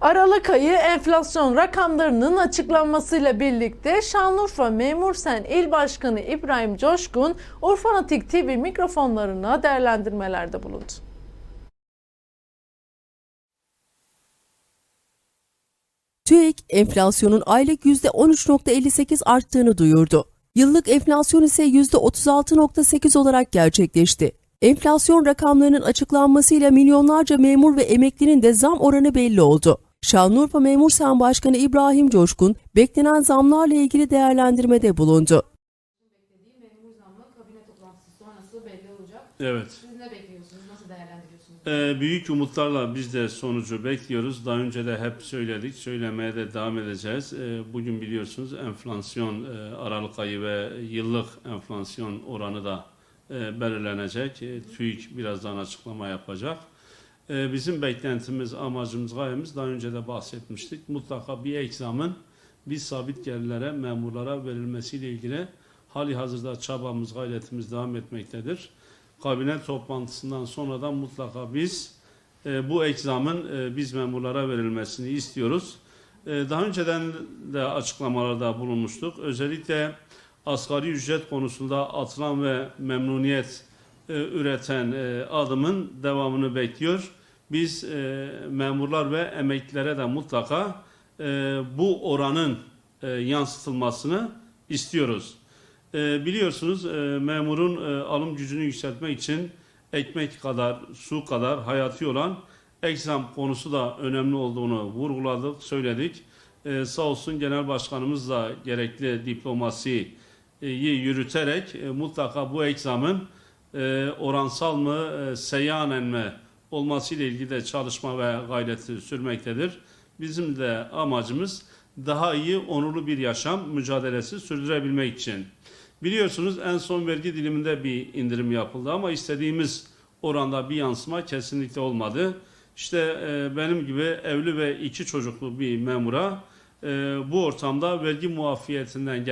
Aralık ayı enflasyon rakamlarının açıklanmasıyla birlikte Şanlıurfa Memursen İl Başkanı İbrahim Coşkun Urfanatik TV mikrofonlarına değerlendirmelerde bulundu. TÜİK enflasyonun aylık %13.58 arttığını duyurdu. Yıllık enflasyon ise %36.8 olarak gerçekleşti. Enflasyon rakamlarının açıklanmasıyla milyonlarca memur ve emeklinin de zam oranı belli oldu. Şanlıurfa Memur Sen Başkanı İbrahim Coşkun beklenen zamlarla ilgili değerlendirmede bulundu. memur zammı kabine toplantısı sonrası belli olacak. Evet. Siz ne bekliyorsunuz? Nasıl değerlendiriyorsunuz? Ee, büyük umutlarla biz de sonucu bekliyoruz. Daha önce de hep söyledik, söylemeye de devam edeceğiz. Ee, bugün biliyorsunuz enflasyon e, Aralık ayı ve yıllık enflasyon oranı da e, belirlenecek. E, TÜİK birazdan açıklama yapacak. E, bizim beklentimiz, amacımız, gayemiz daha önce de bahsetmiştik. Mutlaka bir ek zamın biz sabit gelirlere, memurlara verilmesiyle ilgili hali hazırda çabamız, gayretimiz devam etmektedir. Kabine toplantısından sonra da mutlaka biz e, bu egzamın e, biz memurlara verilmesini istiyoruz. E, daha önceden de açıklamalarda bulunmuştuk. Özellikle asgari ücret konusunda atılan ve memnuniyet e, üreten e, adımın devamını bekliyor. Biz e, memurlar ve emeklilere de mutlaka e, bu oranın e, yansıtılmasını istiyoruz. E, biliyorsunuz e, memurun e, alım gücünü yükseltmek için ekmek kadar, su kadar hayati olan egzam konusu da önemli olduğunu vurguladık, söyledik. E, sağ olsun Genel Başkanımız da gerekli diplomasiyi yürüterek e, mutlaka bu egzamın e, oransal mı, e, seyyanen mi olması ile ilgili de çalışma ve gayreti sürmektedir. Bizim de amacımız daha iyi, onurlu bir yaşam mücadelesi sürdürebilmek için. Biliyorsunuz en son vergi diliminde bir indirim yapıldı ama istediğimiz oranda bir yansıma kesinlikle olmadı. İşte e, benim gibi evli ve iki çocuklu bir memura e, bu ortamda vergi muafiyetinden gelen